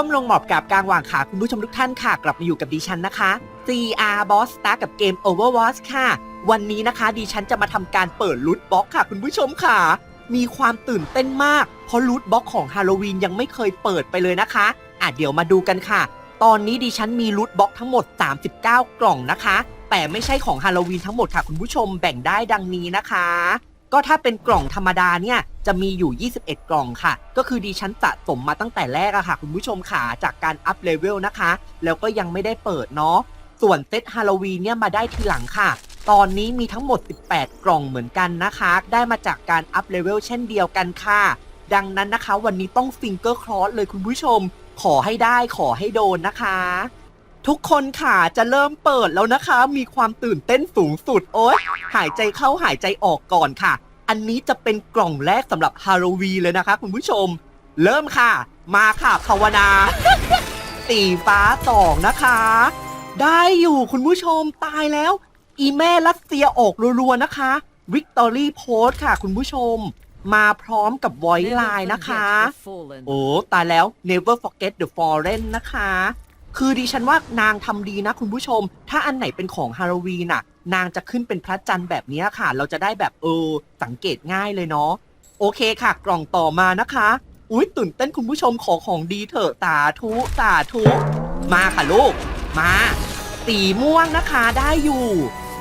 ก้มลงหมอบกราบกลางวางขาคุณผู้ชมทุกท่านค่ะ กลับมาอยู่กับดิฉันนะคะ CR Boss Star กับเกม Overwatch ค่ะ วันนี้นะคะดิฉันจะมาทำการเปิดลูทบ็อกค่ะ คุณผู้ชมค่ะ มีความตื่นเต้นมาก เพราะลูทบ็อกของฮาโลวีนยังไม่เคยเปิดไปเลยนะคะอะเดี๋ยวมาดูกันค่ะ ตอนนี้ดิฉันมีลูทบ็อกทั้งหมด 39 กล่องนะคะ แต่ไม่ใช่ของฮาโลวีนทั้งหมดค่ะ คุณผู้ชมแบ่งได้ดังนี้นะคะ ก็ถ้าเป็นกล่องธรรมดาเนี่ยจะมีอยู่ 21 กล่องค่ะ ก็คือดิฉันสะสมมาตั้งแต่แรกอะค่ะ คุณผู้ชมค่ะจากการอัพเลเวลนะคะ แล้วก็ยังไม่ได้เปิดเนาะ ส่วนเซตฮาโลวีนเนี่ยมาได้ทีหลังค่ะ ตอนนี้มีทั้งหมด 18 กล่องเหมือนกันนะคะ ได้มาจากการอัพเลเวลเช่นเดียวกันค่ะ ดังนั้นนะคะ วันนี้ต้องฟิงเกอร์ครอสเลยคุณผู้ชม ขอให้ได้ขอให้โดนนะคะ ทุกคนค่ะจะเริ่มเปิดแล้วนะคะ มีความตื่นเต้นสูงสุดโอ๊ยหายใจเข้าหายใจออกก่อนค่ะ อันนี้จะเป็นกล่องแรกสำหรับฮาโลวีนเลยนะคะ คุณผู้ชม เริ่มค่ะ มาค่ะภาวนา สีฟ้าสองนะคะ ได้อยู่คุณผู้ชมตายแล้ว อีแม่รัสเซียออกรัวๆนะคะวิกตอรี่โพสค่ะ คุณผู้ชม มาพร้อมกับไว Never ไลน์นะคะ forget the fallen. โอ้ตายแล้ว never forget the fallen นะคะ คือดิฉันว่านางทำดีนะคุณผู้ชม ถ้าอันไหนเป็นของฮาโลวีนน่ะ นางจะขึ้นเป็นพระจันทร์แบบนี้ค่ะ เราจะได้แบบเออ สังเกตง่ายเลยเนาะ โอเคค่ะ กล่องต่อมานะคะ อุ้ยตื่นเต้นคุณผู้ชมขอของดีเถอะสาธุสาธุ มาค่ะลูก มา สีม่วงนะคะได้อยู่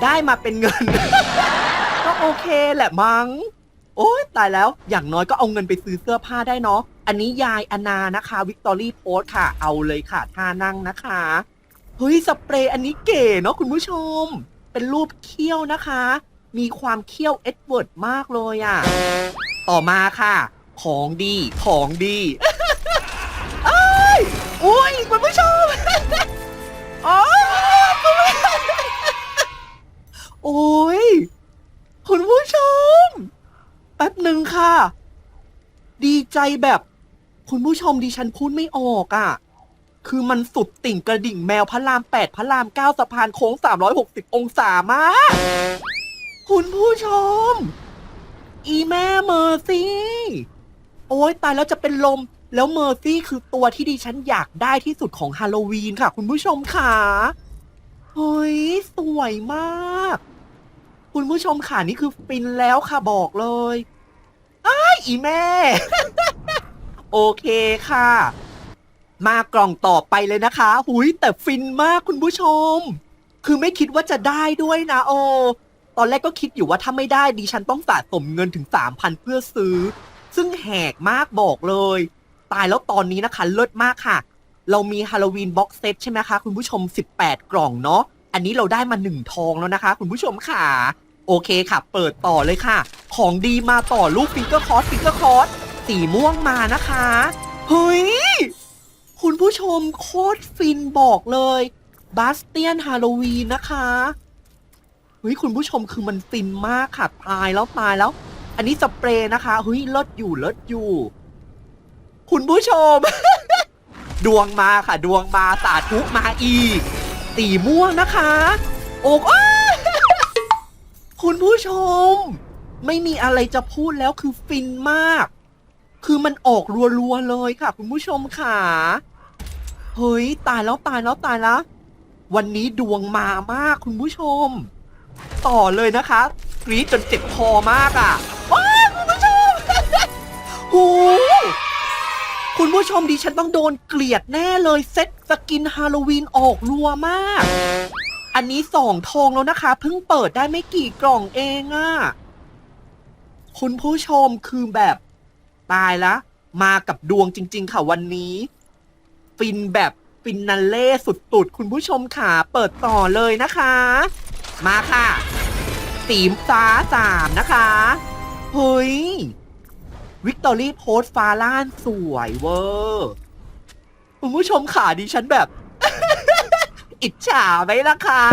ได้มาเป็นเงิน ก็โอเคแหละมัง้ง โอ้ยตายแล้ว อย่างน้อยก็เอาเงินไปซื้อเสื้อผ้าได้เนาะ อันนี้ยายอนานะคะ วิกตอรี่โพสค่ะ เอาเลยค่ะท่านั่งนะคะ เฮ้ย สเปรย์อันนี้เก๋เนาะคุณผู้ชม เป็นรูปเขี้ยวนะคะ มีความเขี้ยวเอ็ดเวิร์ดมากเลยอะ่ะ ต่อมาค่ะ ของดี ของดีเอ้ยอุ้ยคุณผู้ชมโอ้ยคุณผู้ชมโอ้ยคุณผู้ชม แป๊บหนึ่งค่ะ ดีใจแบบ คุณผู้ชมดิฉันพูดไม่ออกอะ่ะ คือมันสุดติ่งกระดิ่งแมวพระรามแปดพระรามเก้าสะพานโค้งสามร้อยหกสิบองศามากคุณผู้ชม อีแม่เมอร์ซี่ โอ้ยตายแล้วจะเป็นลม แล้วเมอร์ซี่คือตัวที่ดิฉันอยากได้ที่สุดของฮาโลวีนค่ะ คุณผู้ชมค่ะเฮ้ย สวยมาก คุณผู้ชมค่ะนี่คือฟินแล้วค่ะบอกเลยอ้ายอีแม่ โอเคค่ะ มากล่องต่อไปเลยนะคะ หุยแต่ฟินมากคุณผู้ชม คือไม่คิดว่าจะได้ด้วยนะโอ ตอนแรกก็คิดอยู่ว่าถ้าไม่ได้ดิฉันต้องสะสมเงินถึง3,000เพื่อซื้อ ซึ่งแหกมากบอกเลย ตายแล้วตอนนี้นะคะเลิศมากค่ะ เรามีฮาโลวีนบ็อกเซตใช่ไหมคะ คุณผู้ชม 18 กล่องเนาะ อันนี้เราได้มาหนึ่งทองแล้วนะคะ คุณผู้ชมค่ะ โอเคค่ะ เปิดต่อเลยค่ะ ของดีมาต่อลูกฟิงเกอร์คอร์สฟิงเกอร์คอร์สสีม่วงมานะคะเฮ้ยคุณผู้ชมโคตรฟินบอกเลยบาสเตียนฮาโลวีนนะคะเฮ้ยคุณผู้ชมคือมันฟินมากค่ะตายแล้วตายแล้ว อันนี้สเปรย์นะคะเฮ้ยเลิศอยู่เลิศอยู่ คุณผู้ชม ดวงมาค่ะ ดวงมาสาธุมาอีก สีม่วงนะคะ โอ้อ้าคุณผู้ชม ไม่มีอะไรจะพูดแล้วคือฟินมาก คือมันออกรัวๆเลยค่ะ คุณผู้ชมค่ะเฮ้ยตายแล้วตายแล้วตายแล้ว วันนี้ดวงมามากคุณผู้ชม ต่อเลยนะคะกรี๊ดจนเจ็บคอมากอะว้าคุณผู้ชมโห คุณผู้ชมดิฉันต้องโดนเกลียดแน่เลยเซ็ตสกินฮาโลวีนออกรัวมาก อันนี้สองทองแล้วนะคะ เพิ่งเปิดได้ไม่กี่กล่องเองอะ่ะ คุณผู้ชมคือแบบตายละ มากับดวงจริง ๆ ค่ะวันนี้ ฟินแบบฟินนันเล่สุดๆ คุณผู้ชมค่ะเปิดต่อเลยนะคะ มาค่ะสีฟ้าสามนะคะเฮ้ย วิกตอรี่โพสฟ้าล่านสวยเวอร์คุณผู้ชมค่ะดิฉันแบบ อิจฉาไหมล่ะคะ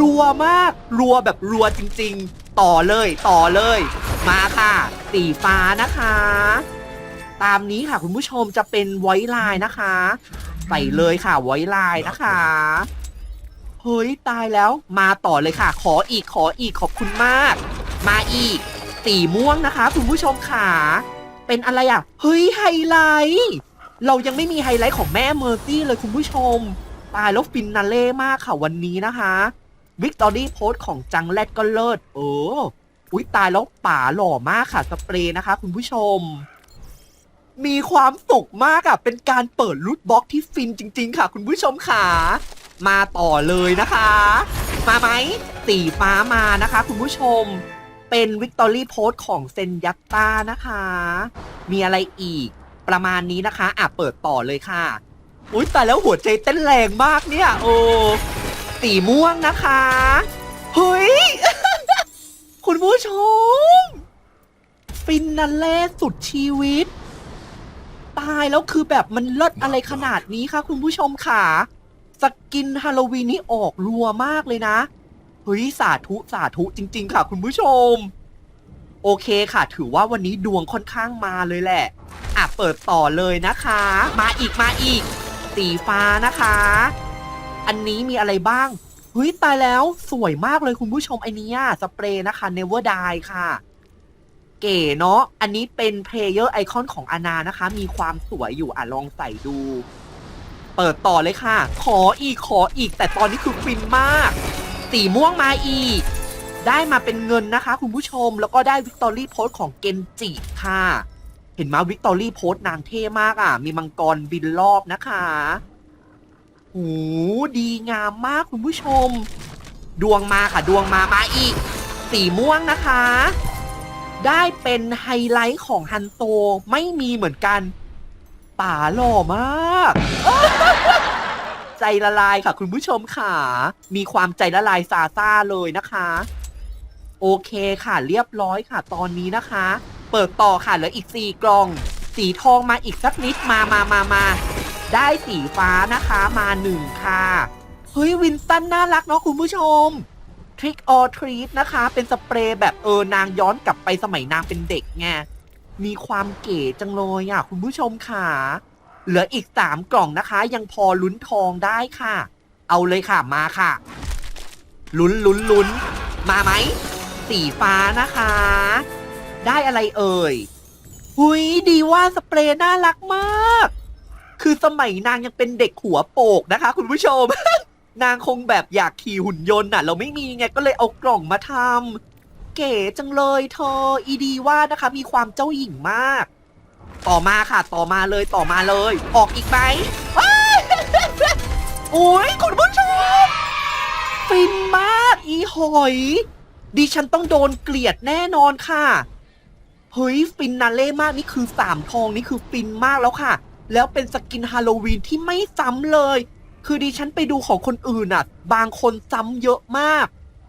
รัวมาก รัวแบบรัวจริง ๆ ต่อเลย ต่อเลย มาค่ะ สีฟ้านะคะ ตามนี้ค่ะคุณผู้ชมจะเป็นไวท์ไลน์นะคะใส่เลยค่ะไวท์ไลน์นะคะ เฮ้ย ตายแล้ว มาต่อเลยค่ะ ขออีกขออีกขอบคุณมาก มาอีก สีม่วงนะคะ คุณผู้ชมค่ะเป็นอะไรอะ เฮ้ยไฮไลท์เรายังไม่มีไฮไลท์ของแม่เมอร์ซี่เลยคุณผู้ชม ตายแล้วฟินนาเล่มากค่ะวันนี้นะคะวิกตอรี่โพสของจังแรดก็เลิศเอออุ้ยตายแล้วป่าหล่อมากค่ะสเปรย์นะคะ คุณผู้ชม มีความสุขมากอะเป็นการเปิดรูทบ็อกที่ฟินจริง ๆ ค่ะ คุณผู้ชมค่ะ มาต่อเลยนะคะ มาไหมสีฟ้ามานะคะ คุณผู้ชม เป็นวิกตอรี่โพสของเซนยัตตานะคะ มีอะไรอีกประมาณนี้นะคะ อะ เปิดต่อเลยค่ะ อุ้ยแต่แล้วหัวใจเต้นแรงมากเนี่ย โอ้สีม่วงนะคะเฮ้ย คุณผู้ชม ฟินนันเล่สุดชีวิต ตายแล้วคือแบบมันเลิศอะไรขนาดนี้คะคุณผู้ชมค่ะ สกินฮาโลวีนนี่ออกรัวมากเลยนะ เฮ้ยสาธุสาธุจริง ๆ ค่ะ คุณผู้ชม โอเคค่ะ ถือว่าวันนี้ดวงค่อนข้างมาเลยแหละ อะเปิดต่อเลยนะคะ มาอีกมาอีก สีฟ้านะคะ อันนี้มีอะไรบ้างเฮ้ยตายแล้วสวยมากเลยคุณผู้ชมไอเนี้ยสเปรย์นะคะ Never Die ค่ะ เก๋เนาะอันนี้เป็นเพลเยอร์ไอคอนของอานานะคะ มีความสวยอยู่อะลองใส่ดู เปิดต่อเลยค่ะ ขออีกขออีกแต่ตอนนี้คือฟินมาก สีม่วงมาอีก ได้มาเป็นเงินนะคะ คุณผู้ชมแล้วก็ได้วิกตอรี่โพสของเกนจิค่ะ เห็นมาวิกตอรี่โพสนางเท่มากอะ มีมังกรบินรอบนะคะโหดีงามมากคุณผู้ชม ดวงมาค่ะดวงมามาอีก สีม่วงนะคะ ได้เป็นไฮไลท์ของฮันโตไม่มีเหมือนกัน ป่าหล่อมาก ใจละลายค่ะ คุณผู้ชมค่ะ มีความใจละลายซาซ่าเลยนะคะ โอเคค่ะ เรียบร้อยค่ะ ตอนนี้นะคะ เปิดต่อค่ะเหลืออีกสี่กล่อง สีทองมาอีกสักนิดมามามามาได้สีฟ้านะคะมาหนึ่งค่ะเฮ้ยวินสตันน่ารักเนาะคุณผู้ชม Trick or Treat นะคะ เป็นสเปรย์แบบเออนางย้อนกลับไปสมัยนางเป็นเด็กไงมีความเก๋จังเลยอะ คุณผู้ชมค่ะ เหลืออีกสามกล่องนะคะ ยังพอลุ้นทองได้ค่ะ เอาเลยค่ะมาค่ะ ลุ้นลุ้นลุ้นมาไหม สีฟ้านะคะ ได้อะไรเอ่ยหุยดีว่าสเปรย์น่ารักมาก คือสมัยนางยังเป็นเด็กหัวโปกนะคะ คุณผู้ชม นางคงแบบอยากขี่หุ่นยนต์น่ะ เราไม่มีไงก็เลยเอากล่องมาทำเก๋จังเลยเธอ อีดีว่านะคะ มีความเจ้าหญิงมาก ต่อมาค่ะ ต่อมาเลยต่อมาเลย ออกอีกไหมโอ้ยคุณผู้ชมฟินมากอีหอย ดิฉันต้องโดนเกลียดแน่นอนค่ะ เฮ้ยฟินนาเล่มากนี่คือสามทองนี่คือฟินมากแล้วค่ะ แล้วเป็นสกินฮาโลวีนที่ไม่ซ้ำเลย คือดิฉันไปดูของคนอื่นน่ะ บางคนซ้ำเยอะมาก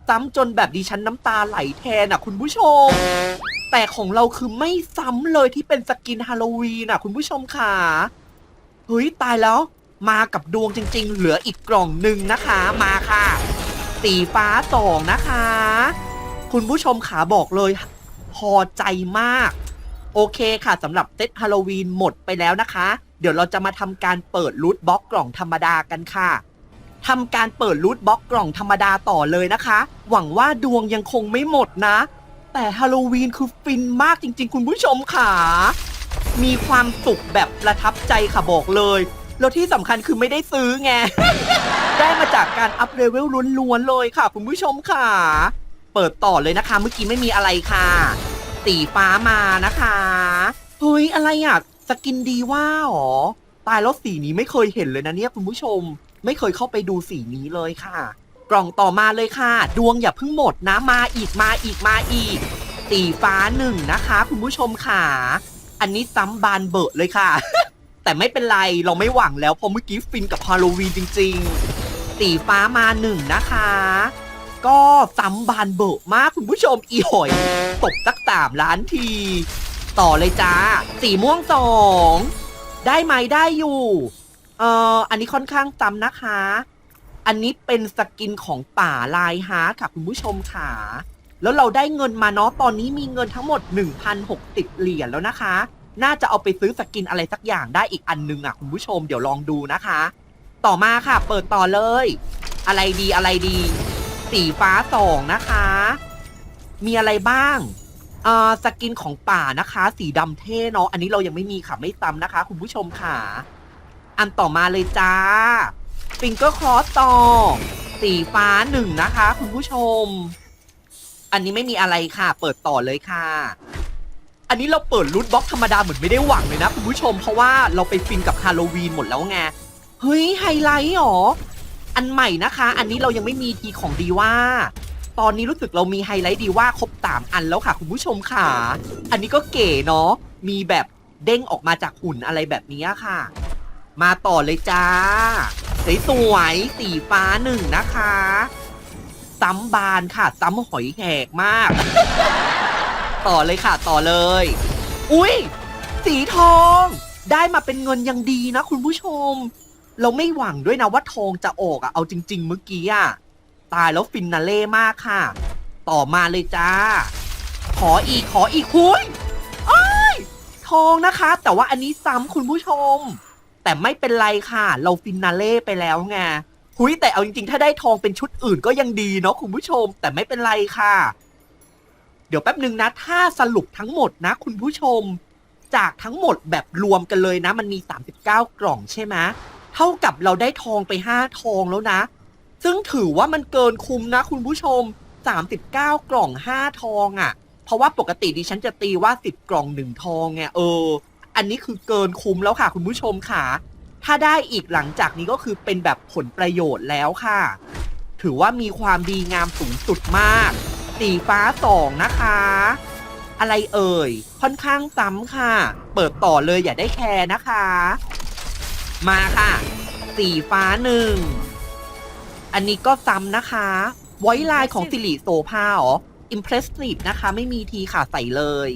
ซ้ำจนแบบดิฉันน้ำตาไหลแทนอะ คุณผู้ชม แต่ของเราคือไม่ซ้ำเลยที่เป็นสกินฮาโลวีนอะ คุณผู้ชมค่ะ เฮ้ย ตายแล้ว มากับดวงจริง ๆ เหลืออีกกล่องหนึ่งนะคะ มาค่ะ สีฟ้าสองนะคะ คุณผู้ชมขาบอกเลย พอใจมาก โอเคค่ะสำหรับเซตฮาโลวีนหมดไปแล้วนะคะ เดี๋ยวเราจะมาทำการเปิดรูทบล็อกกล่องธรรมดากันค่ะทำการเปิดรูทบล็อกกล่องธรรมดาต่อเลยนะคะ หวังว่าดวงยังคงไม่หมดนะ แต่ฮาโลวีนคือฟินมากจริง ๆ คุณผู้ชมค่ะ มีความสุขแบบประทับใจค่ะบอกเลย แล้วที่สำคัญคือไม่ได้ซื้อไง ได้มาจากการอัพเลเวลล้วนๆเลยค่ะ คุณผู้ชมค่ะ เปิดต่อเลยนะคะ เมื่อกี้ไม่มีอะไรค่ะ สีฟ้ามานะคะ เฮ้ย อะไรอะ สกินดีว่าหรอ ตายแล้วสีนี้ไม่เคยเห็นเลยนะเนี่ยคุณผู้ชม ไม่เคยเข้าไปดูสีนี้เลยค่ะ กล่องต่อมาเลยค่ะ ดวงอย่าเพิ่งหมดนะมาอีกมาอีกมาอีก สีฟ้าหนึ่งนะคะ คุณผู้ชมค่ะ อันนี้ซ้ำบานเบอะเลยค่ะ แต่ไม่เป็นไรเราไม่หวังแล้วเพราะเมื่อกี้ฟินกับฮาโลวีนจริง ๆ สีฟ้ามาหนึ่งนะคะ ก็ซ้ำบานเบอะมากคุณผู้ชมอีหอยตบสักสามล้านที ต่อเลยจ้า สีม่วงสองได้ไหมได้อยู่เอ่ออันนี้ค่อนข้างซ้ำนะคะ อันนี้เป็นสกินของป่าลายฮาร์ดค่ะคุณผู้ชมค่ะ แล้วเราได้เงินมาเนาะตอนนี้มีเงินทั้งหมด 1,060 เหรียญแล้วนะคะ น่าจะเอาไปซื้อสกินอะไรสักอย่างได้อีกอันนึงอะคุณผู้ชมเดี๋ยวลองดูนะคะ ต่อมาค่ะ เปิดต่อเลย อะไรดีอะไรดี สีฟ้าสองนะคะ มีอะไรบ้างอ่าสกินของป่านะคะ สีดำเท่เนาะอันนี้เรายังไม่มีค่ะไม่ซ้ำนะคะ คุณผู้ชมค่ะ อันต่อมาเลยจ้า ฟิงเกอร์ครอสต่อ สีฟ้าหนึ่งนะคะ คุณผู้ชม อันนี้ไม่มีอะไรค่ะ เปิดต่อเลยค่ะ อันนี้เราเปิดรูทบล็อกธรรมดาเหมือนไม่ได้หวังเลยนะคุณผู้ชม เพราะว่าเราไปฟินกับฮาโลวีนหมดแล้วไง เฮ้ย ไฮไลท์หรอ อันใหม่นะคะ อันนี้เรายังไม่มีทีของดีว่า ตอนนี้รู้สึกเรามีไฮไลท์ดีว่าครบสามอันแล้วค่ะ คุณผู้ชมค่ะ อันนี้ก็เก๋เนาะ มีแบบเด้งออกมาจากหุ่นอะไรแบบนี้ค่ะ มาต่อเลยจ้า สวยสีฟ้าหนึ่งนะคะซ้ำบานค่ะซ้ำหอยแหกมาก ต่อเลยค่ะต่อเลย อุ้ยสีทอง ได้มาเป็นเงินยังดีนะคุณผู้ชม เราไม่หวังด้วยนะว่าทองจะออกอะเอาจริง ๆ เมื่อกี้อะตายแล้วฟินนาเล่มากค่ะ ต่อมาเลยจ้า ขออีกขออีกคุยอ้ยทองนะคะ แต่ว่าอันนี้ซ้ำคุณผู้ชม แต่ไม่เป็นไรค่ะ เราฟินนาเล่ไปแล้วไงหุยแต่เอาจริง ๆ ถ้าได้ทองเป็นชุดอื่นก็ยังดีเนาะคุณผู้ชม แต่ไม่เป็นไรค่ะ เดี๋ยวแป๊บหนึ่งนะ ถ้าสรุปทั้งหมดนะ คุณผู้ชม จากทั้งหมดแบบรวมกันเลยนะ มันมี 39 กล่องใช่ไหมเท่ากับเราได้ทองไป 5 ทองแล้วนะ ซึ่งถือว่ามันเกินคุ้มนะ คุณผู้ชม 39 กล่อง 5 ทองอะ่ะ เพราะว่าปกติดิฉันจะตีว่า 10 กล่อง 1 ทองไงเออ อันนี้คือเกินคุ้มแล้วค่ะ คุณผู้ชมค่ะ ถ้าได้อีกหลังจากนี้ก็คือเป็นแบบผลประโยชน์แล้วค่ะ ถือว่ามีความดีงามสูงสุดมากสีฟ้าสองนะคะ อะไรเอ่ย ค่อนข้างซ้ำค่ะ เปิดต่อเลยอย่าได้แคร์นะคะ มาค่ะสีฟ้าหนึ่ง อันนี้ก็ซ้ำนะคะ ไว้ลายของสิริโสภาเหรอ impressive นะคะ ไม่มีทีค่ะใส่เลย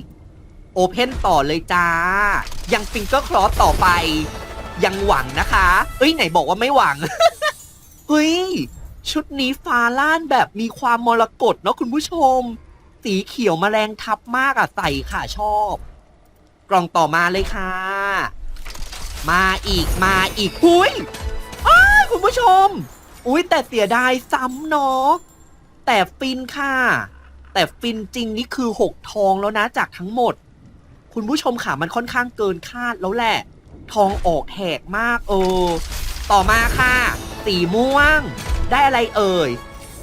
โอเพนต่อเลยจ้า ยังฟิงเกอร์คลอสต่อไป ยังหวังนะคะ เอ้ยไหนบอกว่าไม่หวัง เฮ้ย ชุดนี้ฟ้าล่านแบบมีความมรกตเนาะคุณผู้ชม สีเขียวมแมลงทับมากอะใส่ค่ะชอบ กล่องต่อมาเลยค่ะ มาอีกมาอีกหุยอ้ายคุณผู้ชม อุ้ยแต่เสียดายซ้ำเนาะแต่ฟินค่ะ แต่ฟินจริงนี่คือหกทองแล้วนะจากทั้งหมด คุณผู้ชมค่ะมันค่อนข้างเกินคาดแล้วแหละ ทองออกแหกมากเออ ต่อมาค่ะ สีม่วง ได้อะไรเอ่ย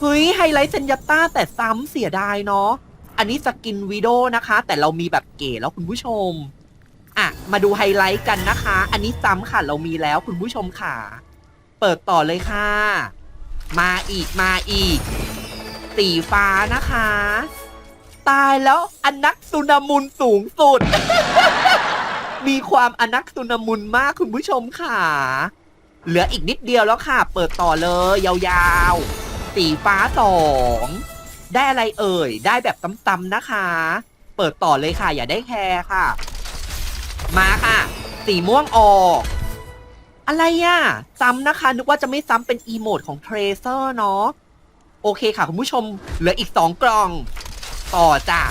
เฮ้ย ไฮไลท์เซนยัตต้าแต่ซ้ำเสียดายเนาะ อันนี้สกินวีโดนะคะ แต่เรามีแบบเก๋แล้วคุณผู้ชม อะ มาดูไฮไลท์กันนะคะ อันนี้ซ้ำค่ะเรามีแล้วคุณผู้ชมค่ะ เปิดต่อเลยค่ะ มาอีกมาอีก สีฟ้านะคะ ตายแล้วอนักสุนามุนสูงสุด มีความอนักสุนามุนมากคุณผู้ชมค่ะ เหลืออีกนิดเดียวแล้วค่ะ เปิดต่อเลย ยาวๆ สีฟ้าสองได้อะไรเอ่ย ได้แบบซ้ำๆนะคะ เปิดต่อเลยค่ะ อย่าได้แคร์ค่ะ มาค่ะ สีม่วงออกอะไรอะ ซ้ำนะคะ นึกว่าจะไม่ซ้ำเป็นอีโมดของเทรเซอร์เนาะโอเคค่ะ คุณผู้ชม เหลืออีกสองกล่อง ต่อจ้ะ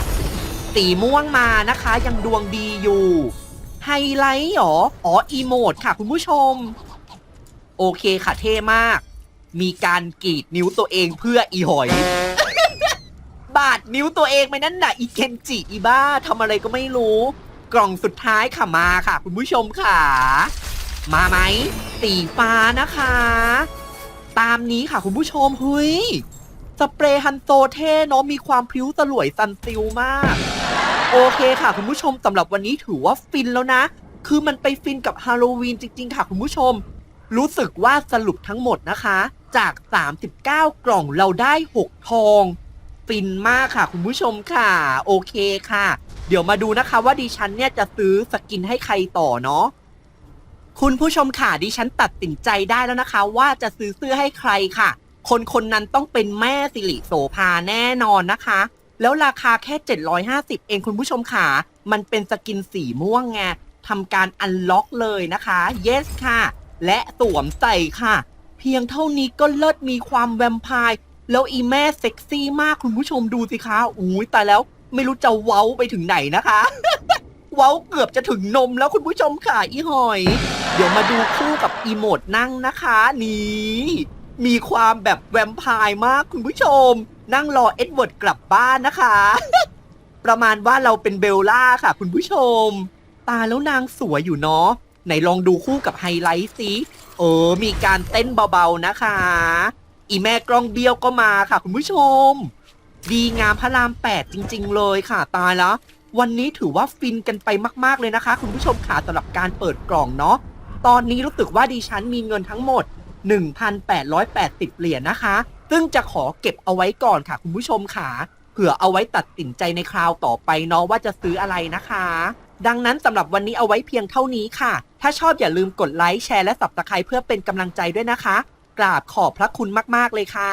สีม่วงมานะคะ ยังดวงดีอยู่ ไฮไลท์หรอ อ๋อ อีโมดค่ะ คุณผู้ชม โอเคค่ะเท่มาก มีการกรีดนิ้วตัวเองเพื่ออีหอย บาดนิ้วตัวเองไปนั่นน่ะ อีเคนจิอีบ้าทำอะไรก็ไม่รู้ กล่องสุดท้ายค่ะมาค่ะ คุณผู้ชมค่ะ มาไหมสีฟ้านะคะ ตามนี้ค่ะคุณผู้ชมเฮ้ย สเปรย์ฮันโซเท่เนาะมีความพริ้วสลวยซันซิลมาก โอเคค่ะ คุณผู้ชมสำหรับวันนี้ถือว่าฟินแล้วนะ คือมันไปฟินกับฮาโลวีนจริง ๆ ค่ะ คุณผู้ชม รู้สึกว่าสรุปทั้งหมดนะคะ จาก 39 กล่องเราได้ 6 ทอง ฟินมากค่ะ คุณผู้ชมค่ะ โอเคค่ะ เดี๋ยวมาดูนะคะว่าดิฉันเนี่ยจะซื้อสกินให้ใครต่อเนาะคุณผู้ชมค่ะดิฉันตัดสินใจได้แล้วนะคะ ว่าจะซื้อเสื้อให้ใครค่ะ คนคนนั้นต้องเป็นแม่สิริโสภาแน่นอนนะคะ แล้วราคาแค่ 750 เองคุณผู้ชมค่ะ มันเป็นสกินสีม่วงไงทำการอันล็อกเลยนะคะ yes ค่ะ และสวมใส่ค่ะ เพียงเท่านี้ก็เลิศมีความแวมไพร์แล้วอีแม่เซ็กซี่มากคุณผู้ชมดูสิคะอุ้ยตายแล้วไม่รู้จะเว้าไปถึงไหนนะคะ เว้าเกือบจะถึงนมแล้วคุณผู้ชมค่ะอีหอย เดี๋ยวมาดูคู่กับอีโมดนั่งนะคะ นี่ มีความแบบแวมไพร์มากคุณผู้ชม นั่งรอเอ็ดเวิร์ดกลับบ้านนะคะ ประมาณว่าเราเป็นเบลล่าค่ะ คุณผู้ชม ตาแล้วนางสวยอยู่เนาะไหนลองดูคู่กับไฮไลท์สิเออ มีการเต้นเบาๆนะคะ อีแม่กล้องเบี้ยวก็มาค่ะ คุณผู้ชม ดีงามพระรามแปดจริง ๆ เลยค่ะตายแล้ววันนี้ถือว่าฟินกันไปมาก ๆ เลยนะคะ คุณผู้ชมค่ะสำหรับการเปิดกล่องเนาะตอนนี้รู้สึกว่าดิฉันมีเงินทั้งหมด 1,880 เหรียญนะคะ ซึ่งจะขอเก็บเอาไว้ก่อนค่ะ คุณผู้ชมค่ะ เผื่อเอาไว้ตัดสินใจในคราวต่อไปเนาะว่าจะซื้ออะไรนะคะ ดังนั้นสำหรับวันนี้เอาไว้เพียงเท่านี้ค่ะ ถ้าชอบอย่าลืมกดไลค์แชร์และสับตะไคร้เพื่อเป็นกำลังใจด้วยนะคะ กราบขอบพระคุณมากๆเลยค่ะ